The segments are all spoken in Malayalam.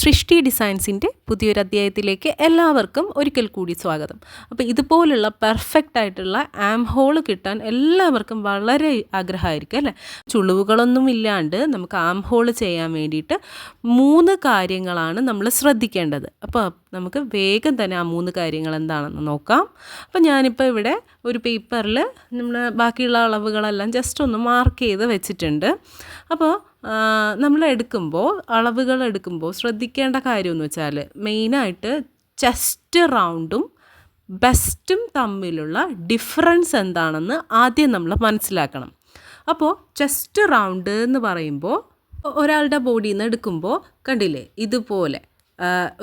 സൃഷ്ടി ഡിസൈൻസിന്റെ പുതിയൊരു അധ്യായത്തിലേക്ക് എല്ലാവർക്കും ഒരിക്കൽ കൂടി സ്വാഗതം. അപ്പോൾ ഇതുപോലുള്ള പെർഫെക്റ്റ് ആയിട്ടുള്ള ആം ഹോൾ കിട്ടാൻ എല്ലാവർക്കും വളരെ ആഗ്രഹമായിരിക്കും അല്ലേ? ചുളിവുകളൊന്നും ഇല്ലാണ്ട് നമുക്ക് ആം ഹോൾ ചെയ്യാൻ വേണ്ടിയിട്ട് മൂന്ന് കാര്യങ്ങളാണ് നമ്മൾ ശ്രദ്ധിക്കേണ്ടത്. അപ്പോൾ നമുക്ക് വേഗം തന്നെ ആ മൂന്ന് കാര്യങ്ങൾ എന്താണെന്ന് നോക്കാം. അപ്പോൾ ഞാനിപ്പോൾ ഇവിടെ ഒരു പേപ്പറിൽ നമ്മൾ ബാക്കിയുള്ള അളവുകളെല്ലാം ജസ്റ്റ് ഒന്ന് മാർക്ക് ചെയ്ത് വെച്ചിട്ടുണ്ട്. അപ്പോൾ നമ്മൾ എടുക്കുമ്പോൾ അളവുകൾ എടുക്കുമ്പോൾ ശ്രദ്ധിക്കേണ്ട കാര്യം എന്ന് വെച്ചാൽ മെയിനായിട്ട് ചെസ്റ്റ് റൗണ്ടും ബെസ്റ്റും തമ്മിലുള്ള ഡിഫറൻസ് എന്താണെന്ന് ആദ്യം നമ്മൾ മനസ്സിലാക്കണം. അപ്പോൾ ചെസ്റ്റ് റൗണ്ട് എന്ന് പറയുമ്പോൾ ഒരാളുടെ ബോഡിയിൽ നിന്ന് എടുക്കുമ്പോൾ കണ്ടില്ലേ ഇതുപോലെ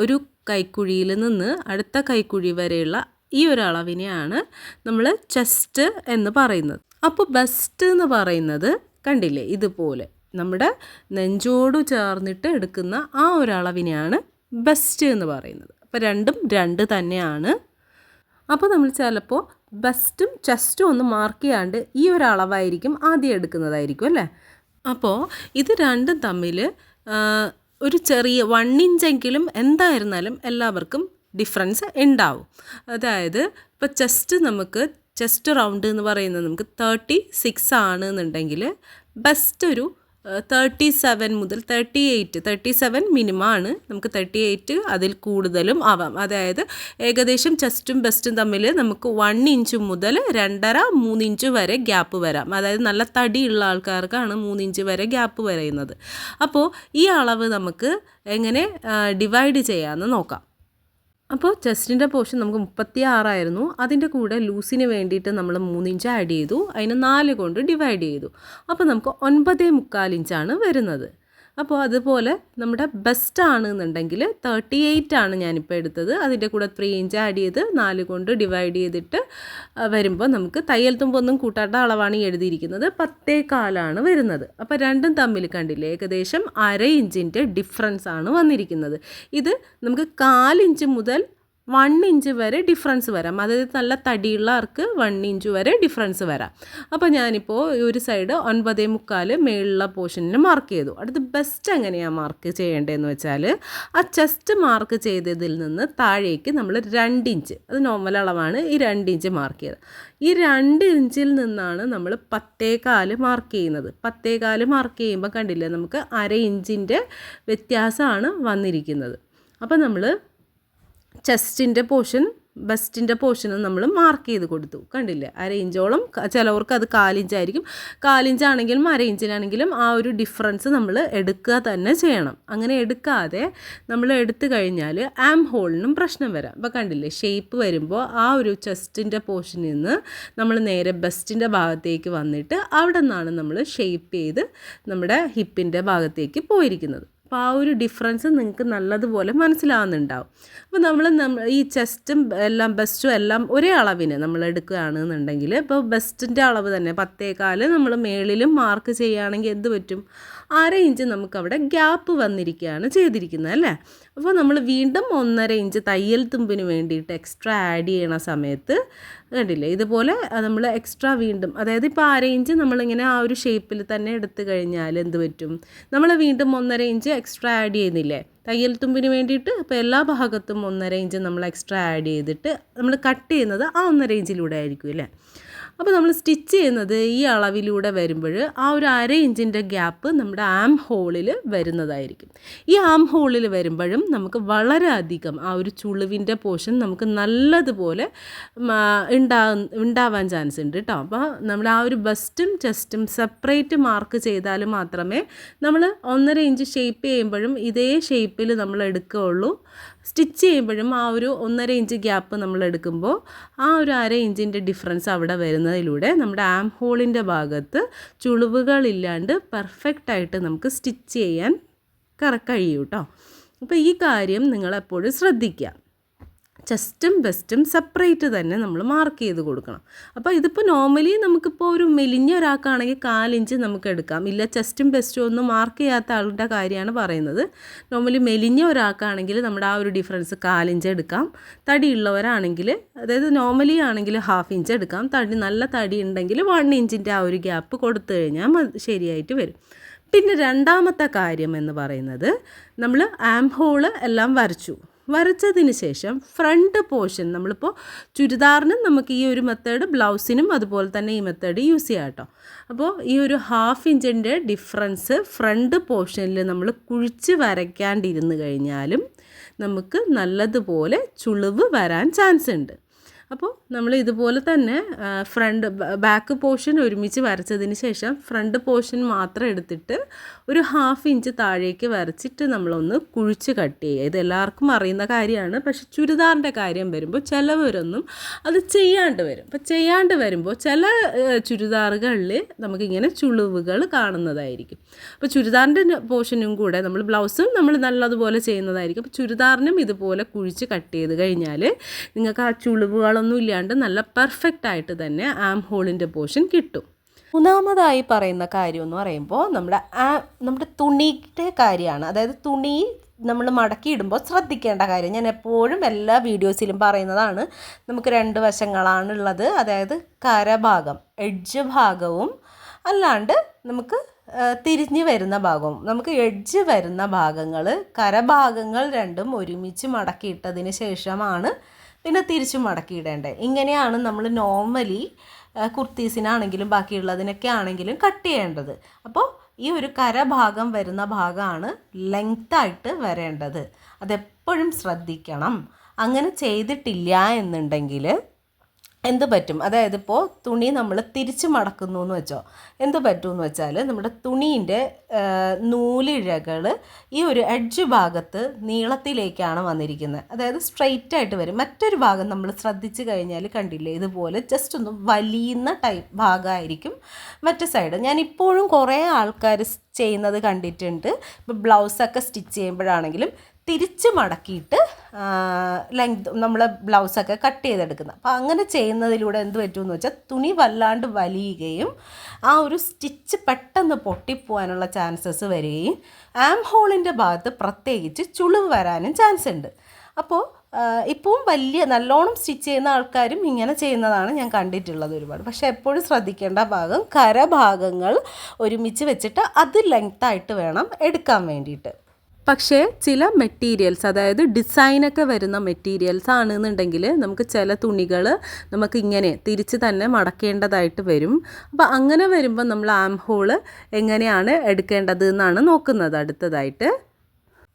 ഒരു കൈക്കുഴിയിൽ നിന്ന് അടുത്ത കൈക്കുഴി വരെയുള്ള ഈ ഒരു അളവിനെയാണ് നമ്മൾ ചെസ്റ്റ് എന്ന് പറയുന്നത്. അപ്പോൾ ബെസ്റ്റ് എന്ന് പറയുന്നത് കണ്ടില്ലേ? ഇതുപോലെ. നമ്മുടെ നെഞ്ചോട് ചേർന്നിട്ട് എടുക്കുന്ന ആ ഒരു അളവിനെയാണ് ബെസ്റ്റ് എന്ന് പറയുന്നത്. അപ്പോൾ രണ്ടും രണ്ട് തന്നെയാണ്. അപ്പോൾ നമ്മൾ ചിലപ്പോൾ ബെസ്റ്റും ചെസ്റ്റും ഒന്ന് മാർക്ക് ചെയ്യാണ്ട് ഈ ഒരു അളവായിരിക്കും ആദ്യം എടുക്കുന്നതായിരിക്കും അല്ലേ? അപ്പോൾ ഇത് രണ്ടും തമ്മിൽ ഒരു ചെറിയ വൺ ഇഞ്ചെങ്കിലും എന്തായിരുന്നാലും എല്ലാവർക്കും ഡിഫറൻസ് ഉണ്ടാവും അതായത് ഇപ്പോൾ ചെസ്റ്റ് നമുക്ക് ചെസ്റ്റ് റൗണ്ട് എന്ന് പറയുന്നത് നമുക്ക് തേർട്ടി സിക്സ് ആണ് എന്നുണ്ടെങ്കിൽ ബെസ്റ്റ് ഒരു തേർട്ടി സെവൻ മുതൽ thirty eight thirty seven minimum ആണ്. നമുക്ക് തേർട്ടി എയ്റ്റ് അതിൽ കൂടുതലും ആവാം. അതായത് ഏകദേശം ചെസ്റ്റും ബെസ്റ്റും തമ്മിൽ നമുക്ക് വൺ ഇഞ്ച് മുതൽ രണ്ടര മൂന്ന് ഇഞ്ച് വരെ ഗ്യാപ്പ് വരാം. അതായത് നല്ല തടിയുള്ള ആൾക്കാർക്കാണ് മൂന്ന് ഇഞ്ച് വരെ ഗ്യാപ്പ് വരുന്നത്. അപ്പോൾ ഈ അളവ് നമുക്ക് എങ്ങനെ ഡിവൈഡ് ചെയ്യാമെന്ന് നോക്കാം. അപ്പോൾ ചെസ്റ്റിന്റെ പോർഷൻ നമുക്ക് മുപ്പത്തി ആറായിരുന്നു അതിന്റെ കൂടെ ലൂസിന് വേണ്ടിയിട്ട് നമ്മൾ മൂന്നിഞ്ച് ആഡ് ചെയ്തു. അതിന് നാല് കൊണ്ട് ഡിവൈഡ് ചെയ്തു. അപ്പോൾ നമുക്ക് ഒൻപതേ മുക്കാൽ ഇഞ്ചാണ് വരുന്നത്. അപ്പോൾ അതുപോലെ നമ്മുടെ ബെസ്റ്റ് ആണെന്നുണ്ടെങ്കിൽ തേർട്ടി എയ്റ്റ് ആണ് ഞാനിപ്പോൾ എടുത്തത്. അതിന്റെ കൂടെ ത്രീ ഇഞ്ച് ആഡ് ചെയ്ത് നാല് കൊണ്ട് ഡിവൈഡ് ചെയ്തിട്ട് വരുമ്പോൾ നമുക്ക് തയ്യൽ തുമ്പൊന്നും കൂട്ടാത്ത അളവാണ് എഴുതിയിരിക്കുന്നത്. പത്തേ കാലാണ് വരുന്നത്. അപ്പോൾ രണ്ടും തമ്മിൽ കണ്ടില്ലേ ഏകദേശം അര ഇഞ്ചിന്റെ ഡിഫറൻസ് ആണ് വന്നിരിക്കുന്നത്. ഇത് നമുക്ക് കാലിഞ്ച് മുതൽ വൺ ഇഞ്ച് വരെ ഡിഫറൻസ് വരാം. അതായത് നല്ല തടിയുള്ള ആർക്ക് വൺ ഇഞ്ച് വരെ ഡിഫറൻസ് വരാം. അപ്പോൾ ഞാനിപ്പോൾ ഒരു സൈഡ് ഒൻപതേ മുക്കാൽ മേളിലുള്ള പോർഷനിൽ മാർക്ക് ചെയ്തു. അടുത്ത് ബെസ്റ്റ് എങ്ങനെയാണ് മാർക്ക് ചെയ്യേണ്ടതെന്ന് വെച്ചാൽ ആ ചെസ്റ്റ് മാർക്ക് ചെയ്തതിൽ നിന്ന് താഴേക്ക് നമ്മൾ രണ്ട് ഇഞ്ച് അത് നോർമൽ അളവാണ് ഈ രണ്ട് ഇഞ്ച് മാർക്ക് ചെയ്തത് ഈ രണ്ട് ഇഞ്ചിൽ നിന്നാണ് നമ്മൾ പത്തേകാൽ മാർക്ക് ചെയ്യുന്നത്. പത്തേകാൽ മാർക്ക് ചെയ്യുമ്പോൾ കണ്ടില്ലേ നമുക്ക് അര ഇഞ്ചിന്റെ വ്യത്യാസമാണ് വന്നിരിക്കുന്നത്. അപ്പോൾ നമ്മൾ ചെസ്റ്റിന്റെ പോർഷൻ ബസ്റ്റിന്റെ പോർഷനും നമ്മൾ മാർക്ക് ചെയ്ത് കൊടുത്തു. കണ്ടില്ലേ? അര ഇഞ്ചോളം ചിലവർക്ക് അത് കാലിഞ്ചായിരിക്കും കാലിഞ്ചാണെങ്കിലും അര ഇഞ്ചിലാണെങ്കിലും ആ ഒരു ഡിഫറൻസ് നമ്മൾ എടുക്കുക തന്നെ ചെയ്യണം. അങ്ങനെ എടുക്കാതെ നമ്മൾ എടുത്തു കഴിഞ്ഞാൽ ആം ഹോളിനും പ്രശ്നം വരാം. അപ്പോൾ കണ്ടില്ലേ? ഷേപ്പ് വരുമ്പോൾ ആ ഒരു ചെസ്റ്റിന്റെ പോർഷനിൽ നിന്ന് നമ്മൾ നേരെ ബസ്റ്റിന്റെ ഭാഗത്തേക്ക് വന്നിട്ട് അവിടെ നിന്നാണ് നമ്മൾ ഷേപ്പ് ചെയ്ത് നമ്മുടെ ഹിപ്പിന്റെ ഭാഗത്തേക്ക് പോയിരിക്കുന്നത്. അപ്പോൾ ആ ഒരു ഡിഫറൻസ് നിങ്ങൾക്ക് നല്ലതുപോലെ മനസ്സിലാവുന്നുണ്ടാവും. അപ്പോൾ നമ്മൾ ഈ ചെസ്റ്റും എല്ലാം ബെസ്റ്റും എല്ലാം ഒരേ അളവിന് നമ്മൾ എടുക്കുകയാണെന്നുണ്ടെങ്കിൽ ഇപ്പോൾ ബെസ്റ്റിന്റെ അളവ് തന്നെ പത്തേകാൽ നമ്മൾ മേളിലും മാർക്ക് ചെയ്യുകയാണെങ്കിൽ എന്ത് പറ്റും? അര ഇഞ്ച് നമുക്കവിടെ ഗ്യാപ്പ് വന്നിരിക്കുകയാണ് ചെയ്തിരിക്കുന്നത് അല്ലേ? അപ്പോൾ നമ്മൾ വീണ്ടും ഒന്നര ഇഞ്ച് തയ്യൽ തുമ്പിന് വേണ്ടിയിട്ട് എക്സ്ട്രാ ആഡ് ചെയ്യണ സമയത്ത് കണ്ടില്ലേ? ഇതുപോലെ നമ്മൾ എക്സ്ട്രാ വീണ്ടും അതായത് ഇപ്പോൾ അര ഇഞ്ച് നമ്മളിങ്ങനെ ആ ഒരു ഷേപ്പിൽ തന്നെ എടുത്തു കഴിഞ്ഞാൽ എന്ത് പറ്റും? നമ്മൾ വീണ്ടും ഒന്നര ഇഞ്ച് എക്സ്ട്രാ ആഡ് ചെയ്യുന്നില്ലേ? തയ്യൽ തുമ്പിന് വേണ്ടിയിട്ട് ഇപ്പോൾ എല്ലാ ഭാഗത്തും ഒന്നര ഇഞ്ച് നമ്മൾ എക്സ്ട്രാ ആഡ് ചെയ്തിട്ട് നമ്മൾ കട്ട് ചെയ്യുന്നത് ആ ഒന്നര ഇഞ്ചിലൂടെ ആയിരിക്കും അല്ലേ? അപ്പോൾ നമ്മൾ സ്റ്റിച്ച് ചെയ്യുന്നത് ഈ അളവിലൂടെ വരുമ്പോൾ ആ ഒരു അര ഇഞ്ചിന്റെ ഗ്യാപ്പ് നമ്മുടെ ആം ഹോളിൽ വരുന്നതായിരിക്കും. ഈ ആം ഹോളിൽ വരുമ്പോഴും നമുക്ക് വളരെയധികം ആ ഒരു ചുളിവിന്റെ പോഷൻ നമുക്ക് നല്ലതുപോലെ ഉണ്ടാ ഉണ്ടാവാൻ ചാൻസ് ഉണ്ട് കേട്ടോ. അപ്പോൾ നമ്മൾ ആ ഒരു ബസ്റ്റും ചെസ്റ്റും സെപ്പറേറ്റ് മാർക്ക് ചെയ്താൽ മാത്രമേ നമ്മൾ ഒന്നര ഇഞ്ച് ഷേപ്പ് ചെയ്യുമ്പോഴും ഇതേ ഷേപ്പിൽ നമ്മൾ എടുക്കുകയുള്ളൂ. സ്റ്റിച്ച് ചെയ്യുമ്പോഴും ആ ഒരു ഒന്നര ഇഞ്ച് ഗ്യാപ്പ് നമ്മൾ എടുക്കുമ്പോൾ ആ ഒരു അര ഇഞ്ചിന്റെ ഡിഫറൻസ് അവിടെ വരുന്നതിലൂടെ നമ്മുടെ ആം ഹോളിന്റെ ഭാഗത്ത് ചുളിവുകളില്ലാണ്ട് പെർഫെക്റ്റായിട്ട് നമുക്ക് സ്റ്റിച്ച് ചെയ്യാൻ കഴിയും കേട്ടോ അപ്പോൾ ഈ കാര്യം നിങ്ങളെപ്പോഴും ശ്രദ്ധിക്കുക. ചെസ്റ്റും ബെസ്റ്റും സെപ്പറേറ്റ് തന്നെ നമ്മൾ മാർക്ക് ചെയ്ത് കൊടുക്കണം. അപ്പോൾ ഇതിപ്പോൾ നോർമലി നമുക്കിപ്പോൾ ഒരു മെലിഞ്ഞ ഒരാൾക്കാണെങ്കിൽ കാലിഞ്ച് നമുക്ക് എടുക്കാം. ഇല്ല ചെസ്റ്റും ബെസ്റ്റും ഒന്നും മാർക്ക് ചെയ്യാത്ത ആളുടെ കാര്യമാണ് പറയുന്നത്. നോർമലി മെലിഞ്ഞ ഒരാൾക്കാണെങ്കിൽ നമ്മുടെ ആ ഒരു ഡിഫറൻസ് കാലിഞ്ച് എടുക്കാം. തടി ഉള്ളവരാണെങ്കിൽ അതായത് നോർമലി ആണെങ്കിൽ ഹാഫ് ഇഞ്ച് എടുക്കാം. തടി നല്ല തടി ഉണ്ടെങ്കിൽ വൺ ഇഞ്ചിന്റെ ആ ഒരു ഗ്യാപ്പ് കൊടുത്തു കഴിഞ്ഞാൽ ശരിയായിട്ട് വരും. പിന്നെ രണ്ടാമത്തെ കാര്യം എന്ന് പറയുന്നത് നമ്മൾ ആം ഹോൾ എല്ലാം വരച്ചു. വരച്ചതിന് ശേഷം ഫ്രണ്ട് പോർഷൻ നമ്മളിപ്പോൾ ചുരിദാറിനും നമുക്ക് ഈ ഒരു മെത്തേഡ് ബ്ലൗസിനും അതുപോലെ തന്നെ ഈ മെത്തേഡ് യൂസ് ചെയ്യാം കേട്ടോ. അപ്പോൾ ഈ ഒരു ഹാഫ് ഇഞ്ചിന്റെ ഡിഫറൻസ് ഫ്രണ്ട് പോർഷനിൽ നമ്മൾ കുഴിച്ച് വരയ്ക്കാണ്ടിരുന്ന് കഴിഞ്ഞാലും നമുക്ക് നല്ലതുപോലെ ചുളിവ് വരാൻ ചാൻസ് ഉണ്ട്. അപ്പോൾ നമ്മൾ ഇതുപോലെ തന്നെ ഫ്രണ്ട് ബാക്ക് പോർഷൻ ഒരുമിച്ച് വരച്ചതിന് ശേഷം ഫ്രണ്ട് പോർഷൻ മാത്രം എടുത്തിട്ട് ഒരു ഹാഫ് ഇഞ്ച് താഴേക്ക് വരച്ചിട്ട് നമ്മളൊന്ന് കുഴിച്ച് കട്ട് ചെയ്യുക. ഇത് എല്ലാവർക്കും അറിയുന്ന കാര്യമാണ്. പക്ഷെ ചുരിദാറിന്റെ കാര്യം വരുമ്പോൾ ചിലവരൊന്നും അത് ചെയ്യാണ്ട് വരും. അപ്പോൾ ചെയ്യാണ്ട് വരുമ്പോൾ ചില ചുരിദാറുകളിൽ നമുക്കിങ്ങനെ ചുളിവുകൾ കാണുന്നതായിരിക്കും. അപ്പോൾ ചുരിദാറിന്റെ പോർഷനും കൂടെ നമ്മൾ ബ്ലൗസും നമ്മൾ നല്ലതുപോലെ ചെയ്യുന്നതായിരിക്കും. അപ്പോൾ ചുരിദാറിനും ഇതുപോലെ കുഴിച്ച് കട്ട് ചെയ്ത് കഴിഞ്ഞാൽ നിങ്ങൾക്ക് ആ ചുളിവുകളൊന്നും ഇല്ലാണ്ട് നല്ല പെർഫെക്റ്റ് ആയിട്ട് തന്നെ ആം ഹോളിന്റെ പോർഷൻ കിട്ടും. മൂന്നാമതായി പറയുന്ന കാര്യം എന്ന് പറയുമ്പോൾ നമ്മുടെ ആ നമ്മുടെ തുണിയുടെ കാര്യമാണ്. അതായത് തുണി നമ്മൾ മടക്കിയിടുമ്പോൾ ശ്രദ്ധിക്കേണ്ട കാര്യം. ഞാൻ എപ്പോഴും എല്ലാ വീഡിയോസിലും പറയുന്നതാണ് നമുക്ക് രണ്ട് വശങ്ങളാണുള്ളത് അതായത് കരഭാഗം എഡ്ജ് ഭാഗവും അല്ലാണ്ട് നമുക്ക് തിരിഞ്ഞ് വരുന്ന ഭാഗവും. നമുക്ക് എഡ്ജ് വരുന്ന ഭാഗങ്ങൾ കരഭാഗങ്ങൾ രണ്ടും ഒരുമിച്ച് മടക്കിയിട്ടതിന് ശേഷമാണ് പിന്നെ തിരിച്ചും മടക്കിയിടേണ്ടത് ഇങ്ങനെയാണ് നമ്മൾ നോർമലി കുർത്തീസിനാണെങ്കിലും ബാക്കിയുള്ളതിനൊക്കെ ആണെങ്കിലും കട്ട് ചെയ്യേണ്ടത്. അപ്പോൾ ഈ ഒരു കരഭാഗം വരുന്ന ഭാഗമാണ് ലെങ്ത്തായിട്ട് വരേണ്ടത്. അതെപ്പോഴും ശ്രദ്ധിക്കണം. അങ്ങനെ ചെയ്തിട്ടില്ല എന്നുണ്ടെങ്കിൽ എന്ത് പറ്റും? അതായത് ഇപ്പോൾ തുണി നമ്മൾ തിരിച്ച് മടക്കുന്നു എന്ന് വെച്ചോ. എന്ത് പറ്റും എന്ന് വെച്ചാൽ നമ്മുടെ തുണീന്റെ നൂലിഴകൾ ഈ ഒരു എഡ്ജ് ഭാഗത്ത് നീളത്തിലേക്കാണ് വന്നിരിക്കുന്നത് അതായത് സ്ട്രെയിറ്റ് ആയിട്ട് വരും. മറ്റൊരു ഭാഗം നമ്മൾ ശ്രദ്ധിച്ചു കഴിഞ്ഞാൽ കണ്ടില്ലേ ഇതുപോലെ ജസ്റ്റ് ഒന്ന് വലിയുന്ന ടൈപ്പ് ഭാഗമായിരിക്കും മറ്റു സൈഡ് ഞാൻ ഇപ്പോഴും കുറേ ആൾക്കാർ ചെയ്യുന്നത് കണ്ടിട്ടുണ്ട്. ഇപ്പോൾ ബ്ലൗസൊക്കെ സ്റ്റിച്ച് ചെയ്യുമ്പോഴാണെങ്കിലും തിരിച്ച് മടക്കിയിട്ട് ലെങ്ത് നമ്മൾ ബ്ലൗസൊക്കെ കട്ട് ചെയ്തെടുക്കുന്നത്. അപ്പോൾ അങ്ങനെ ചെയ്യുന്നതിലൂടെ എന്ത് പറ്റുമെന്ന് വെച്ചാൽ തുണി വല്ലാണ്ട് വലിയുകയും ആ ഒരു സ്റ്റിച്ച് പെട്ടെന്ന് പൊട്ടിപ്പോവാനുള്ള ചാൻസസ് വരികയും ആം ഹോളിന്റെ ഭാഗത്ത് പ്രത്യേകിച്ച് ചുളിവ് വരാനും ചാൻസ് ഉണ്ട്. അപ്പോൾ ഇപ്പോഴും വലിയ നല്ലോണം സ്റ്റിച്ച് ചെയ്യുന്ന ആൾക്കാരും ഇങ്ങനെ ചെയ്യുന്നതാണ് ഞാൻ കണ്ടിട്ടുള്ളത് ഒരുപാട്. പക്ഷേ എപ്പോഴും ശ്രദ്ധിക്കേണ്ട ഭാഗം കരഭാഗങ്ങൾ ഒരുമിച്ച് വെച്ചിട്ട് അത് ലെങ്ത്തായിട്ട് വേണം എടുക്കാൻ വേണ്ടിയിട്ട്. പക്ഷേ ചില മെറ്റീരിയൽസ് അതായത് ഡിസൈനൊക്കെ വരുന്ന മെറ്റീരിയൽസ് ആണെന്നുണ്ടെങ്കിൽ നമുക്ക് ചില തുണികൾ നമുക്ക് ഇങ്ങനെ തിരിച്ച് തന്നെ മടക്കേണ്ടതായിട്ട് വരും. അപ്പോൾ അങ്ങനെ വരുമ്പോൾ നമ്മൾ ആം ഹോൾ എങ്ങനെയാണ് എടുക്കേണ്ടത് എന്നാണ് നോക്കുന്നത് അടുത്തതായിട്ട്.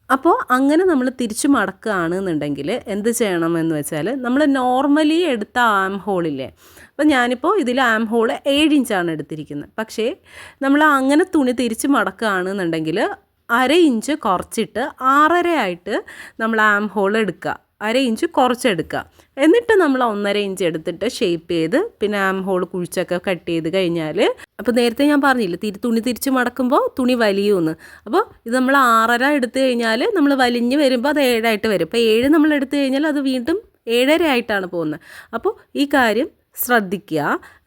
അപ്പോൾ അങ്ങനെ നമ്മൾ തിരിച്ചു മടക്കുകയാണെന്നുണ്ടെങ്കിൽ എന്ത് ചെയ്യണമെന്ന് വെച്ചാൽ നമ്മൾ നോർമലി എടുത്ത ആം ഹോളില്ലേ അപ്പോൾ ഞാനിപ്പോൾ ഇതിൽ ആം ഹോൾ ഏഴ് ഇഞ്ചാണ് എടുത്തിരിക്കുന്നത്. പക്ഷേ നമ്മൾ അങ്ങനെ തുണി തിരിച്ച് മടക്കുകയാണെന്നുണ്ടെങ്കിൽ അര ഇഞ്ച് കുറച്ചിട്ട് ആറര ആയിട്ട് നമ്മൾ ആം ഹോൾ എടുക്കുക. അര ഇഞ്ച് കുറച്ചെടുക്കുക. എന്നിട്ട് നമ്മൾ ഒന്നര ഇഞ്ച് എടുത്തിട്ട് ഷേപ്പ് ചെയ്ത് പിന്നെ ആം ഹോൾ കുഴിച്ചൊക്കെ കട്ട് ചെയ്ത് കഴിഞ്ഞാൽ അപ്പോൾ നേരത്തെ ഞാൻ പറഞ്ഞില്ല തിരി തുണി തിരിച്ച് മടക്കുമ്പോൾ തുണി വലിയുമെന്ന് അപ്പോൾ ഇത് നമ്മൾ ആറര എടുത്തു കഴിഞ്ഞാൽ നമ്മൾ വലിഞ്ഞ് വരുമ്പോൾ അത് ഏഴായിട്ട് വരും. അപ്പോൾ ഏഴ് നമ്മൾ എടുത്തു കഴിഞ്ഞാൽ അത് വീണ്ടും ഏഴര ആയിട്ടാണ് പോകുന്നത്. അപ്പോൾ ഈ കാര്യം ശ്രദ്ധിക്കുക.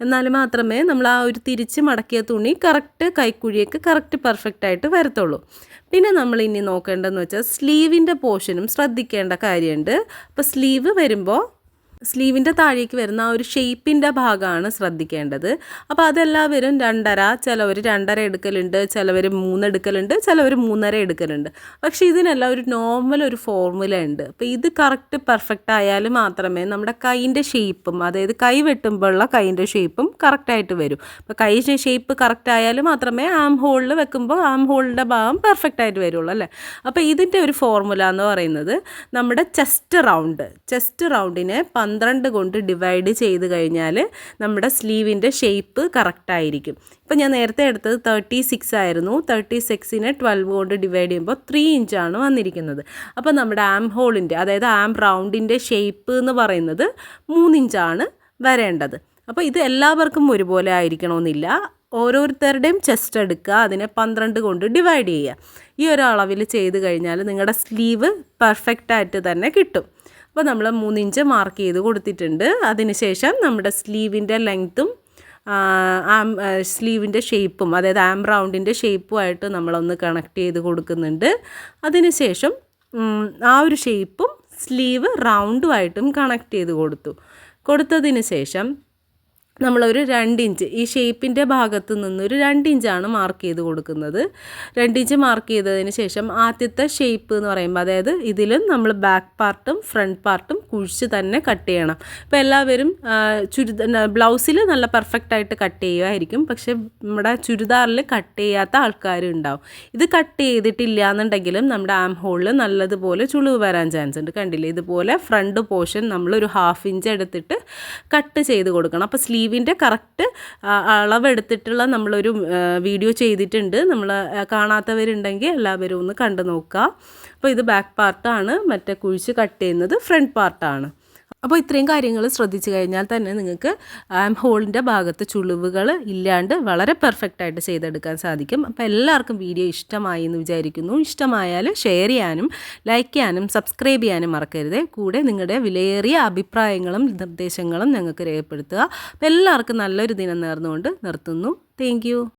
എന്നാൽ മാത്രമേ നമ്മൾ ആ ഒരു തിരിച്ച് മടക്കിയ തുണി കറക്റ്റ് കൈക്കുഴിയൊക്കെ കറക്റ്റ് പെർഫെക്റ്റ് ആയിട്ട് വരത്തുള്ളൂ. പിന്നെ നമ്മൾ ഇനി നോക്കേണ്ടതെന്ന് വെച്ചാൽ സ്ലീവിന്റെ പോർഷനും ശ്രദ്ധിക്കേണ്ട കാര്യമുണ്ട്. അപ്പോൾ സ്ലീവ് വരുമ്പോൾ സ്ലീവിന്റെ താഴേക്ക് വരുന്ന ആ ഒരു ഷേപ്പിന്റെ ഭാഗമാണ് ശ്രദ്ധിക്കേണ്ടത്. അപ്പോൾ അതെല്ലാവരും രണ്ടര ചിലവർ രണ്ടര എടുക്കലുണ്ട് ചിലവർ മൂന്നെടുക്കലുണ്ട് ചിലവർ മൂന്നര എടുക്കലുണ്ട്. പക്ഷേ ഇതിനെല്ലാം ഒരു നോർമൽ ഒരു ഫോർമുല ഉണ്ട്. അപ്പോൾ ഇത് കറക്റ്റ് പെർഫെക്റ്റ് ആയാൽ മാത്രമേ നമ്മുടെ കൈന്റെ ഷേപ്പും അതായത് കൈ വെട്ടുമ്പോഴുള്ള കൈന്റെ ഷേപ്പും കറക്റ്റായിട്ട് വരും. അപ്പോൾ കൈ ഷേപ്പ് കറക്റ്റ് ആയാൽ മാത്രമേ ആം ഹോളിൽ വെക്കുമ്പോൾ ആം ഹോളിന്റെ ഭാഗം പെർഫെക്റ്റ് ആയിട്ട് വരുള്ളൂ അല്ലേ? അപ്പോൾ ഇതിന്റെ ഒരു ഫോർമുല എന്ന് പറയുന്നത് നമ്മുടെ ചെസ്റ്റ് റൗണ്ട്. ചെസ്റ്റ് റൗണ്ടിനെ പന്ത്രണ്ട് കൊണ്ട് ഡിവൈഡ് ചെയ്ത് കഴിഞ്ഞാൽ നമ്മുടെ സ്ലീവിന്റെ ഷേപ്പ് കറക്റ്റായിരിക്കും ഇപ്പോൾ ഞാൻ നേരത്തെ എടുത്തത് തേർട്ടി സിക്സ് ആയിരുന്നു. തേർട്ടി സിക്സിനെ ട്വൽവ് കൊണ്ട് ഡിവൈഡ് ചെയ്യുമ്പോൾ ത്രീ ഇഞ്ചാണ് വന്നിരിക്കുന്നത്. അപ്പോൾ നമ്മുടെ ആം ഹോളിന്റെ അതായത് ആം റൗണ്ടിന്റെ ഷേപ്പ് എന്ന് പറയുന്നത് മൂന്നിഞ്ചാണ് വരേണ്ടത്. അപ്പോൾ ഇത് എല്ലാവർക്കും ഒരുപോലെ ആയിരിക്കണമെന്നില്ല. ഓരോരുത്തരുടെയും ചെസ്റ്റ് എടുക്കുക അതിനെ പന്ത്രണ്ട് കൊണ്ട് ഡിവൈഡ് ചെയ്യുക. ഈ ഒരു അളവിൽ ചെയ്ത് കഴിഞ്ഞാൽ നിങ്ങളുടെ സ്ലീവ് പെർഫെക്റ്റായിട്ട് തന്നെ കിട്ടും. അപ്പോൾ നമ്മൾ മൂന്നിഞ്ച് മാർക്ക് ചെയ്ത് കൊടുത്തിട്ടുണ്ട്. അതിനുശേഷം നമ്മുടെ സ്ലീവിന്റെ ലെങ്ത്തും ആം സ്ലീവിന്റെ ഷേപ്പും അതായത് ആം റൗണ്ടിന്റെ ഷേപ്പുമായിട്ട് നമ്മളൊന്ന് കണക്ട് ചെയ്ത് കൊടുക്കുന്നുണ്ട്. അതിനുശേഷം ആ ഒരു ഷേപ്പും സ്ലീവ് റൗണ്ടുമായിട്ടും കണക്ട് ചെയ്ത് കൊടുത്തു. കൊടുത്തതിന് ശേഷം നമ്മളൊരു രണ്ട് ഇഞ്ച് ഈ ഷേപ്പിന്റെ ഭാഗത്ത് നിന്ന് ഒരു ഇഞ്ചാണ് മാർക്ക് ചെയ്ത് കൊടുക്കുന്നത്. രണ്ട് ഇഞ്ച് മാർക്ക് ചെയ്തതിന് ശേഷം ആദ്യത്തെ ഷേപ്പ് എന്ന് പറയുമ്പോൾ അതായത് ഇതിലും നമ്മൾ ബാക്ക് പാർട്ടും ഫ്രണ്ട് പാർട്ടും കുഴിച്ച് തന്നെ കട്ട് ചെയ്യണം. അപ്പോൾ എല്ലാവരും ചുരിദ ബ്ലൗസിൽ നല്ല പെർഫെക്റ്റ് ആയിട്ട് കട്ട് ചെയ്യുമായിരിക്കും പക്ഷെ നമ്മുടെ ചുരിദാറിൽ കട്ട് ചെയ്യാത്ത ആൾക്കാരുണ്ടാവും ഇത് കട്ട് ചെയ്തിട്ടില്ല എന്നുണ്ടെങ്കിലും നമ്മുടെ ആം ഹോളിൽ നല്ലതുപോലെ ചുളിവ് വരാൻ ചാൻസ് ഉണ്ട്. കണ്ടില്ലേ? ഇതുപോലെ ഫ്രണ്ട് പോർഷൻ നമ്മളൊരു ഹാഫ് ഇഞ്ച് എടുത്തിട്ട് കട്ട് ചെയ്ത് കൊടുക്കണം. അപ്പോൾ സ്ലീവിന്റെ കറക്റ്റ് അളവെടുത്തിട്ടുള്ള നമ്മളൊരു വീഡിയോ ചെയ്തിട്ടുണ്ട്. നമ്മൾ കാണാത്തവരുണ്ടെങ്കിൽ എല്ലാവരും ഒന്ന് കണ്ടു നോക്കുക. അപ്പോൾ ഇത് ബാക്ക് പാർട്ടാണ് മറ്റേ കുഴിച്ച് കട്ട് ചെയ്യുന്നത് ഫ്രണ്ട് പാർട്ടാണ് അപ്പോൾ ഇത്രയും കാര്യങ്ങൾ ശ്രദ്ധിച്ചു കഴിഞ്ഞാൽ തന്നെ നിങ്ങൾക്ക് ആം ഹോളിന്റെ ഭാഗത്ത് ചുളിവുകൾ ഇല്ലാണ്ട് വളരെ പെർഫെക്റ്റ് ആയിട്ട് ചെയ്തെടുക്കാൻ സാധിക്കും. അപ്പോൾ എല്ലാവർക്കും വീഡിയോ ഇഷ്ടമായി എന്ന് വിചാരിക്കുന്നു. ഇഷ്ടമായാൽ ഷെയർ ചെയ്യാനും ലൈക്ക് ചെയ്യാനും സബ്സ്ക്രൈബ് ചെയ്യാനും മറക്കരുത്. കൂടെ നിങ്ങളുടെ വിലയേറിയ അഭിപ്രായങ്ങളും നിർദ്ദേശങ്ങളും ഞങ്ങൾക്ക് രേഖപ്പെടുത്തുക. അപ്പോൾ എല്ലാവർക്കും നല്ലൊരു ദിനം നേർന്നുകൊണ്ട് നിർത്തുന്നു. താങ്ക്